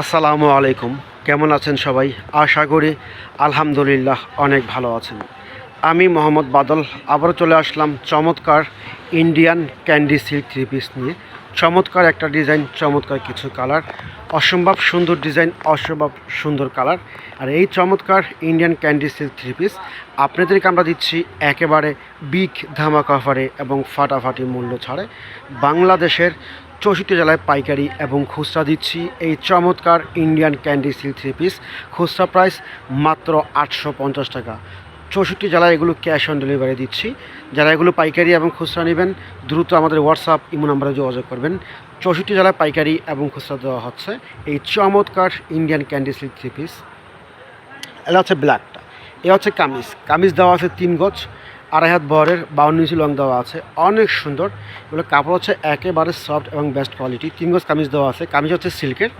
আসসালামু আলাইকুম। কেমন আছেন সবাই? আশা করি আলহামদুলিল্লাহ অনেক ভালো আছেন। আমি মোহাম্মদ বাদল। আবারও চলে আসলাম চমৎকার Indian candy silk three piece নিয়ে। চমৎকার একটা ডিজাইন, চমৎকার কিছু কালার। অসম্ভব সুন্দর ডিজাইন, অসম্ভব সুন্দর কালার। আর এই চমৎকার Indian candy silk three piece আপনাদেরকে আমরা দিচ্ছি একেবারে বিগ ধামাকা অফারে এবং ফাটাফাটি মূল্য ছাড়ে। বাংলাদেশের চৌষট্টি জেলায় পাইকারি এবং খুচরা দিচ্ছি। এই চমৎকার Indian candy silk three piece খুচরা প্রাইস মাত্র আটশো পঞ্চাশ টাকা। চৌষট্টি জেলায় এগুলো ক্যাশ অন ডেলিভারি দিচ্ছি। যারা এগুলো পাইকারি এবং খুচরা নেবেন, দ্রুত আমাদের হোয়াটসঅ্যাপ ইমো নাম্বারে যোগাযোগ করবেন। চৌষট্টি জেলায় পাইকারি এবং খুচরা দেওয়া হচ্ছে। এই চমৎকার Indian candy silk three piece এটা হচ্ছে ব্ল্যাকটা এ হচ্ছে কামিজ। কামিজ দেওয়া আছে তিন গজ। আড়াই হাত বহরের বাউন্ন ইঞ্চি লং দেওয়া আছে। অনেক সুন্দর। এগুলো কাপড় হচ্ছে একেবারে সফট এবং বেস্ট কোয়ালিটি তিন গজ কামিজ দেওয়া আছে। কামিজ হচ্ছে সিল্কের।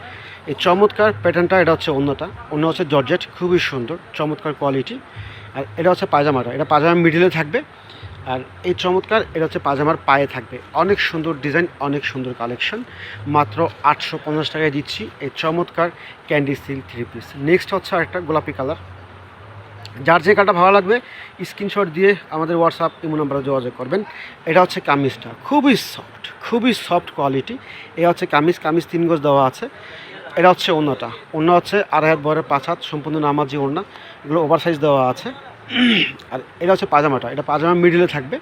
এই চমৎকার প্যাটার্নটা এটা হচ্ছে অন্যটা অন্য হচ্ছে জর্জেট। খুবই সুন্দর, চমৎকার কোয়ালিটি আর এটা হচ্ছে পায়জামাটা। এটা পায়জামার মিডিলে থাকবে। আর এই চমৎকার, এটা হচ্ছে পাজামার পায়ে থাকবে। অনেক সুন্দর ডিজাইন অনেক সুন্দর কালেকশন মাত্র আটশো পঞ্চাশ টাকায় দিচ্ছি। এই চমৎকার candy silk three piece next হচ্ছে একটা গোলাপি কালার যার যে কাটা ভালো লাগবে স্ক্রিনশট দিয়ে আমাদের হোয়াটসঅ্যাপ ইমো নাম্বারে যোগাযোগ করবেন। এটা হচ্ছে কামিজটা, খুবই সফট খুবই সফট কোয়ালিটি এ হচ্ছে কামিজ কামিজ তিন গজ দেওয়া আছে। এটা হচ্ছে ওড়নাটা, ওড়না হচ্ছে আড়াই হাত বরের পাঁচ হাত, সম্পূর্ণ নামাজি ওড়না। এগুলো ওভার সাইজ দেওয়া আছে। আর এটা হচ্ছে পাজামাটা, এটা পাজামার মিডিলে থাকবে।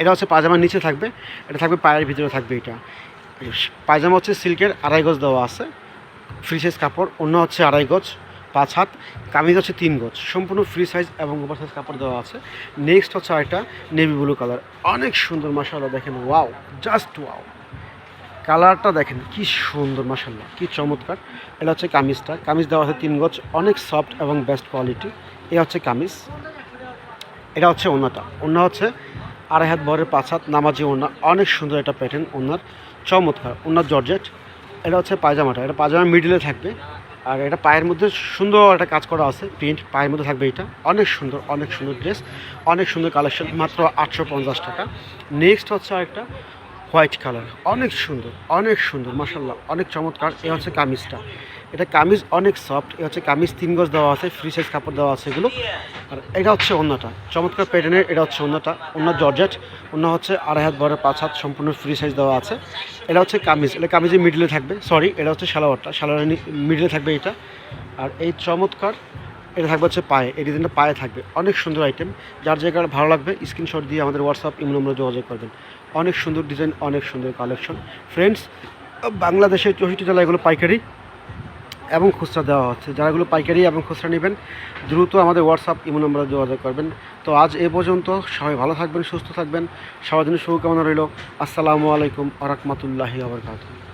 এটা হচ্ছে পাজামার নিচে থাকবে, এটা থাকবে পায়ের ভিতরে থাকবে এটা। পায়জামা হচ্ছে সিল্কের আড়াই গজ দেওয়া আছে ফ্রি সাইজ কাপড় অন্য হচ্ছে আড়াই গজ। পাঁচ হাত, কামিজ হচ্ছে তিন গজ। সম্পূর্ণ ফ্রি সাইজ এবং ওভার সাইজ কাপড় দেওয়া আছে। নেক্সট হচ্ছে আরেকটা নেভি ব্লু কালার অনেক সুন্দর মাসাল্লাহ দেখেন ওয়াও জাস্ট ওয়াও কালারটা দেখেন, কি সুন্দর মাসাল্লাহ কি চমৎকার। এটা হচ্ছে কামিজটা। কামিজ দেওয়া আছে তিন গজ, অনেক সফট এবং বেস্ট কোয়ালিটি এ হচ্ছে কামিজ। এটা হচ্ছে ওনাটা ওনা হচ্ছে আড়াই হাত বরের পাঁচ হাত নামাজি ওনা অনেক সুন্দর একটা প্যাটার্ন ওনার চমৎকার ওনার জর্জেট। এটা হচ্ছে পায়জামাটা। এটা পায়জামার মিডিলে থাকবে। আর এটা পায়ের মধ্যে সুন্দর একটা কাজ করা আছে, প্রিন্ট, পায়ের মধ্যে থাকবে এটা। অনেক সুন্দর অনেক সুন্দর ড্রেস, অনেক সুন্দর কালেকশন মাত্র আটশো পঞ্চাশ টাকা। নেক্সট হচ্ছে আরেকটা হোয়াইট কালার। অনেক সুন্দর অনেক সুন্দর মাসাল্লাহ অনেক চমৎকার। এ হচ্ছে কামিজটা। এটা কামিজ অনেক সফট এ হচ্ছে কামিজ তিন গজ দেওয়া আছে ফ্রি সাইজ কাপড় দেওয়া আছে এগুলো। আর এটা হচ্ছে অন্যটা চমৎকার প্যাটার্নের এটা হচ্ছে অন্যটা অন্য জর্জেট অন্য হচ্ছে আড়াই হাত বড় পাঁচ হাত সম্পূর্ণ ফ্রি সাইজ দেওয়া আছে। এটা হচ্ছে কামিজ, এটা কামিজের মিডলে থাকবে সরি এটা হচ্ছে সালোয়ারটা, সালোয়ারের মিডলে থাকবে এটা। আর এই চমৎকার, এটা থাকবে হচ্ছে পায়ে, এই ডিজাইনটা পায়ে থাকবে। অনেক সুন্দর আইটেম যার জায়গায় ভালো লাগবে স্ক্রিনশট দিয়ে আমাদের হোয়াটসঅ্যাপ ইমো নম্বরে যোগাযোগ করবেন। অনেক সুন্দর ডিজাইন অনেক সুন্দর কালেকশন ফ্রেন্ডস বাংলাদেশের চৌষট্টি জেলা এগুলো পাইকারি এবং খুচরা দেওয়া হচ্ছে। যারা এগুলো পাইকারি এবং খুচরা নেবেন, দ্রুত আমাদের হোয়াটসঅ্যাপ ইমো নম্বরে যোগাযোগ করবেন। তো আজ এ পর্যন্ত সবাই ভালো থাকবেন, সুস্থ থাকবেন। সবার জন্য শুভকামনা রইল। আসসালামু আলাইকুম আরাকমাতুল্লাহি রহমতুল্লাহি আবরকাত